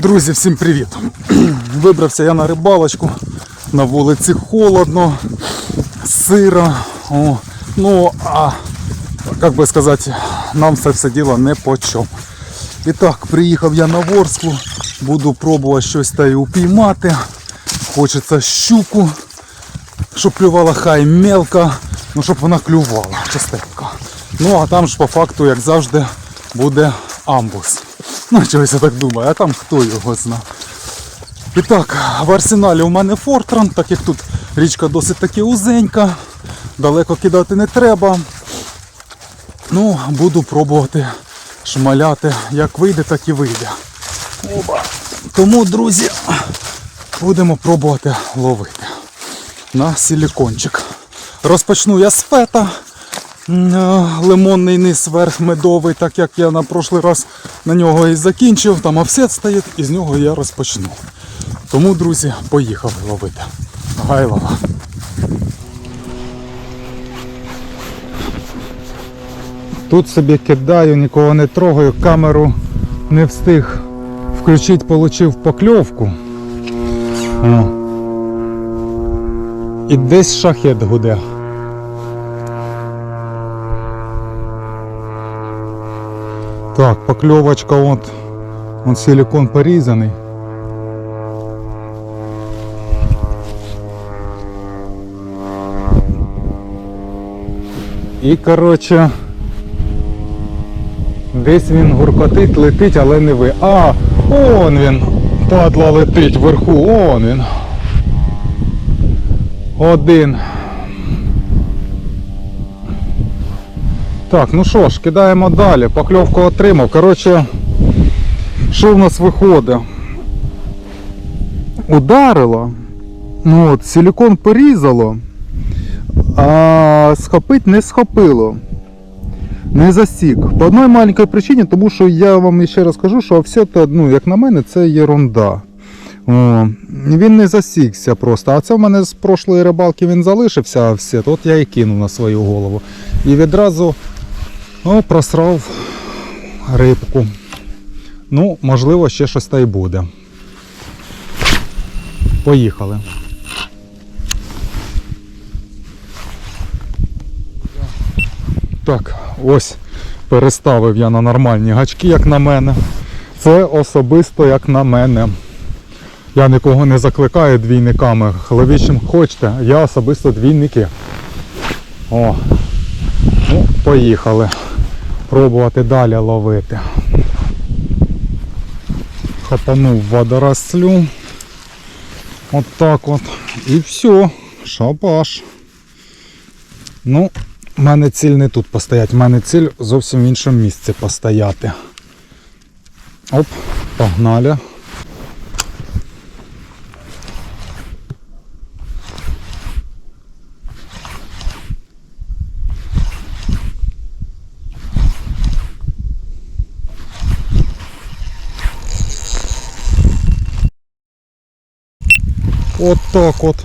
Друзі, всім привіт! Вибрався я на рибалочку. На вулиці холодно, сиро. О, ну, а як би сказати, нам це все діло не по чому. І так, приїхав я на Ворсклу, буду пробувати щось та й упіймати. Хочеться щуку, щоб клювала хай мелко, ну щоб вона клювала частенько. Ну а там ж по факту, як завжди, буде амбус. Ну, чогось я так думаю, а там хто його знає. І так, в арсеналі у мене Фортран, так як тут річка досить таки узенька, далеко кидати не треба. Ну, буду пробувати шмаляти. Як вийде, так і вийде. Оба. Тому, друзі, будемо пробувати ловити на силікончик. Розпочну я з фета. Е, Лимонний низ верх медовий, так як я на прошлий раз на нього і закінчив, там офсет стоїть, і з нього я розпочну. Тому, друзі, поїхали ловити. Гайлова. Тут собі кидаю, нікого не трогаю, камеру не встиг включити, получив покльовку. О. І десь шахет гуде. Так, покльовочка от, от силикон порізаний. І коротше, десь він гуркотить, летить, але не ви. А, он він, падла летить вверху, он він. Один. Так, ну що ж, кидаємо далі. Покльовку отримав. Коротше, що в нас виходить? Ударило. Ну от, силикон порізало, а схопить не схопило. Не засік. По одній маленькій причині, тому що я вам ще раз кажу, що все це, ну, як на мене, це єрунда. О, він не засікся просто. А це в мене з прошлої рибалки він залишився а все. От я і кинув на свою голову. І відразу о, просрав рибку. Ну, можливо, ще щось та й буде. Поїхали. Так, ось переставив я на нормальні гачки, як на мене. Це особисто як на мене. Я нікого не закликаю двійниками. Ловіть чим хочете, я особисто двійники. О, ну, поїхали. Пробувати далі ловити. Хапанув водорослю. От так от. І все. Шабаш. Ну, в мене ціль не тут постояти, в мене ціль зовсім в іншому місці постояти. Оп, погнали. От так от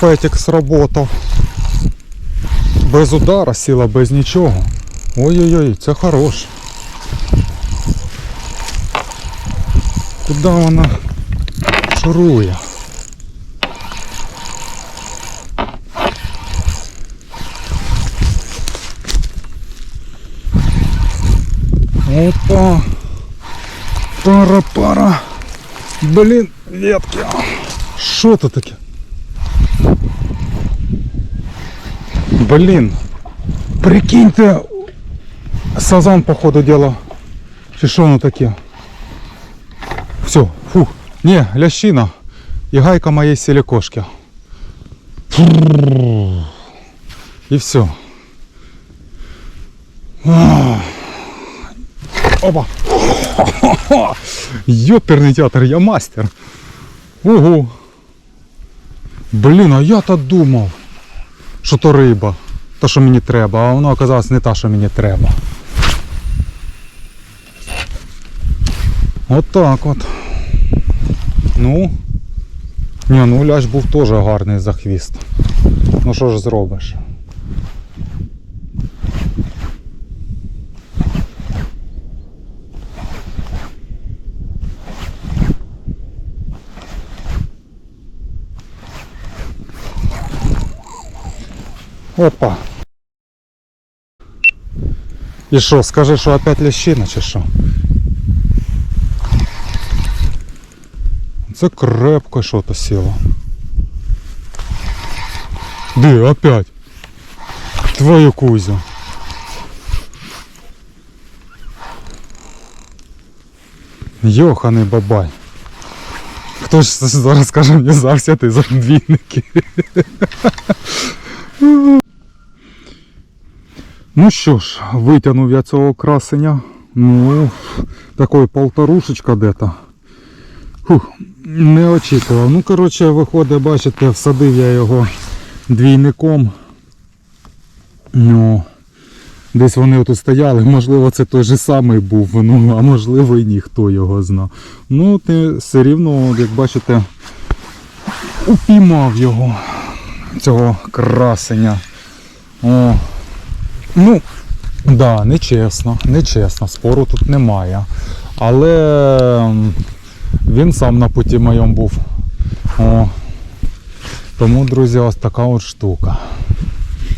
фетик сработав. Без удара сіла, без нічого. Ой-ой-ой, це хорош. Куди вона шурує? Опа. Пара-пара. Блін, ветки. Що це таке? Блін. Прикиньте. Сазан, походу, дела. Чи що воно таке? Все, фух. Не, лящина. І гайка моєї силікошки. І все. Опа. Йоперний театр, я мастер. Ого. Блін, а я то думав, що то риба. Та, що мені треба, а воно оказалось не та, що мені треба. От так от. Ну. Ні, ну ляж був теж гарний за хвіст. Ну що ж зробиш? Опа. І що, скажи, що опять лещина чи що? Це крепко що-то сіло. Де, опять? Твою кузю. Йоханий бабай. Хто ж зараз скаже мені завсяти за двійники? Ну що ж, витягнув я цього красення. Ну, такої полторушечка де-то. Фух, не очікував. Ну, коротше, виходить, бачите, всадив я його двійником. Ну, десь вони тут стояли, можливо, це той же самий був, ну, а можливо і ніхто його знав. Ну, ти все рівно, як бачите, упіймав його, цього красення. О, ну, да, нечесно, нечесно, спору тут немає. Але він сам на путі моєму був. О, тому, друзі, ось така от штука.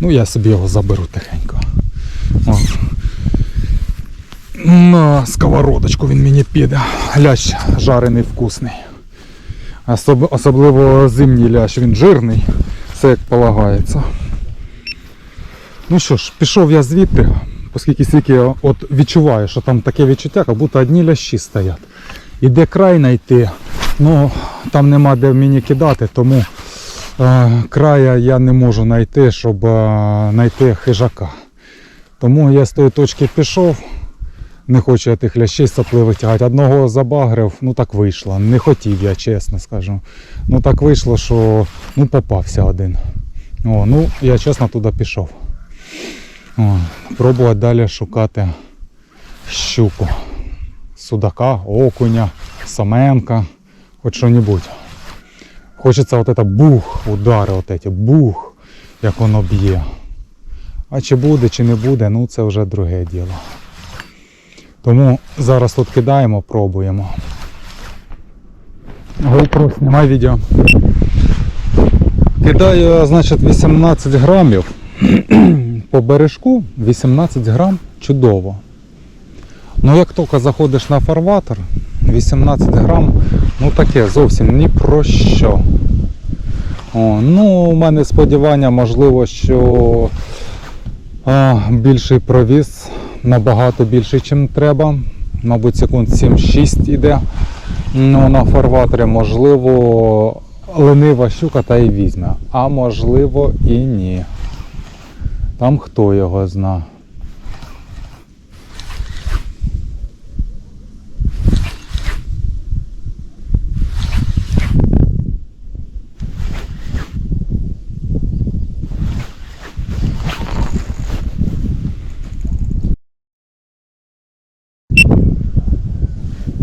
Ну, я собі його заберу тихенько. О. На сковородочку він мені піде. Лящ жарений вкусний. Особ- Особливо зимній лящ, він жирний, все як полагається. Ну що ж, пішов я звідти, оскільки стільки от відчуваю, що там таке відчуття, як будто одні лящі стоять. І де край знайти, ну там нема де мені кидати, тому е, края я не можу знайти, щоб е, знайти хижака. Тому я з тої точки пішов. Не хочу я тих лящей сапливих тягати. Одного забагрив, ну так вийшло. Не хотів я, чесно скажу. Ну так вийшло, що ну попався один. О, ну я чесно туди пішов. О, пробувати далі шукати щуку. Судака, окуня, саменка, хоч що-небудь. Хочеться от это бух, удари от эти, бух, як воно б'є. А чи буде, чи не буде, ну це вже друге діло. Тому зараз тут кидаємо, пробуємо. GoPro, знімай відео. Кидаю, значить, 18 грамів. По бережку 18 грам чудово. Ну як тільки заходиш на фарватер, 18 грам, ну таке зовсім ні про що. О, ну, у мене сподівання, можливо, що а, більший провіз набагато більший, ніж треба. Мабуть, секунд 7-6 іде. Ну, на фарватері, можливо, ленива щука та й візьме. А можливо і ні. Там хто його зна.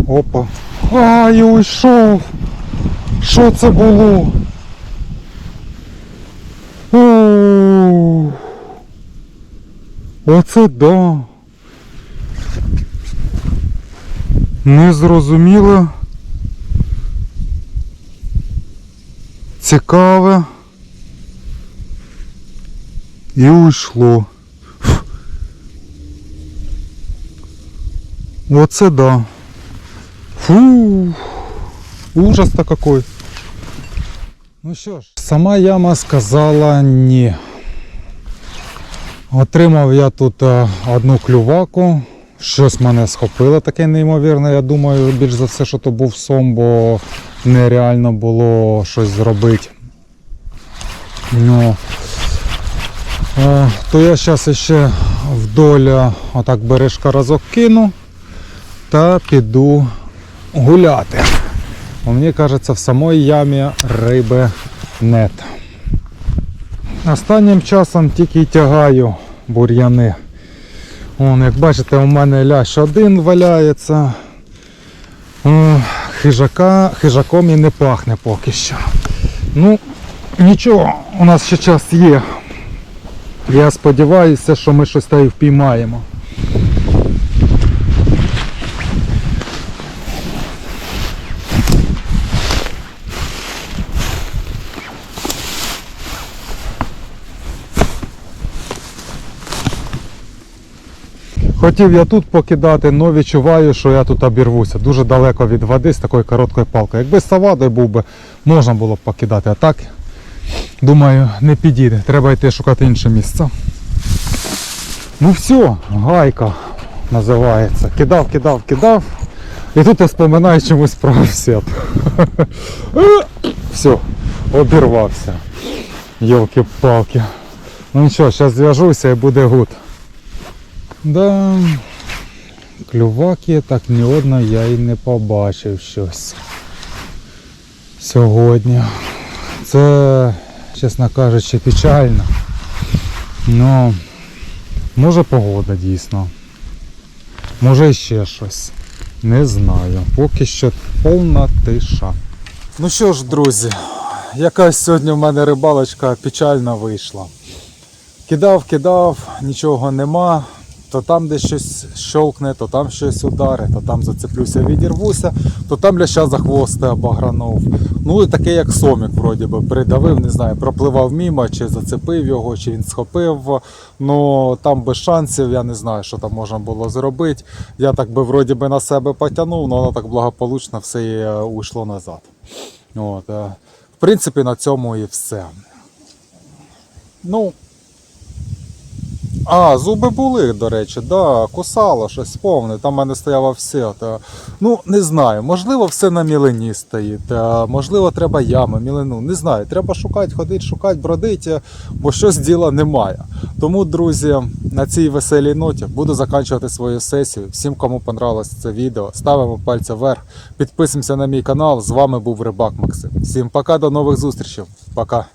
Опа. Ай, уйшов. Що це було? О, Оце да. Незрозуміло. Цікаве. І уйшло. Оце да. Фу, ужас-то какой. Ну що ж, сама яма сказала ні. Отримав я тут е, одну клюваку. Щось мене схопило таке неймовірне. Я думаю, більш за все, що то був сом, бо нереально було щось зробити. Ну, е, то я зараз ще вдоль е, отак бережка разок кину та піду гуляти. Мені кажеться, в самої ямі риби нет. Останнім часом тільки тягаю бур'яни. Вон, як бачите, у мене лящ один валяється. Хижака, хижаком і не пахне поки що. Ну, нічого, у нас ще час є. Я сподіваюся, що ми щось та й впіймаємо. Хотів я тут покидати, але відчуваю, що я тут обірвуся. Дуже далеко від води з такою короткою палкою. Якби з савадою був би, можна було б покидати. А так, думаю, не підійде. Треба йти шукати інше місце. Ну все, гайка називається. Кидав, кидав, кидав. І тут я споминаю чомусь про офсет. Все, обірвався. Йолки-палки. Ну нічого, зараз зв'яжуся і буде гуд. Да. Клюваки так ні одного я і не побачив щось. Сьогодні. Це, чесно кажучи, печально. Ну, може погода дійсно. Може ще щось. Не знаю. Поки що повна тиша. Ну що ж, друзі, якась сьогодні в мене рибалочка печальна вийшла. Кидав, кидав, нічого нема. То там десь щось щолкне, то там щось удари, то там зацеплюся, відірвуся, то там ляща за хвости обагранув. Ну і таке, як сомік, вроді би, придавив, не знаю, пропливав мімо, чи зацепив його, чи він схопив. Ну там без шансів, я не знаю, що там можна було зробити. Я так би вроді би на себе потягнув, але воно так благополучно все і е, уйшло назад. От, е, в принципі, на цьому і все. Ну, а, зуби були, до речі, да, кусало щось повне, там в мене стояла все. Та, ну, не знаю, можливо, все на мілені стоїть, та, можливо, треба ями, мілину, не знаю. Треба шукати, ходити, шукати, бродити, бо щось діла немає. Тому, друзі, на цій веселій ноті буду закінчувати свою сесію. Всім, кому понравилось це відео, ставимо пальця вверх, підписуємося на мій канал. З вами був Рибак Максим. Всім пока, до нових зустрічей. Пока.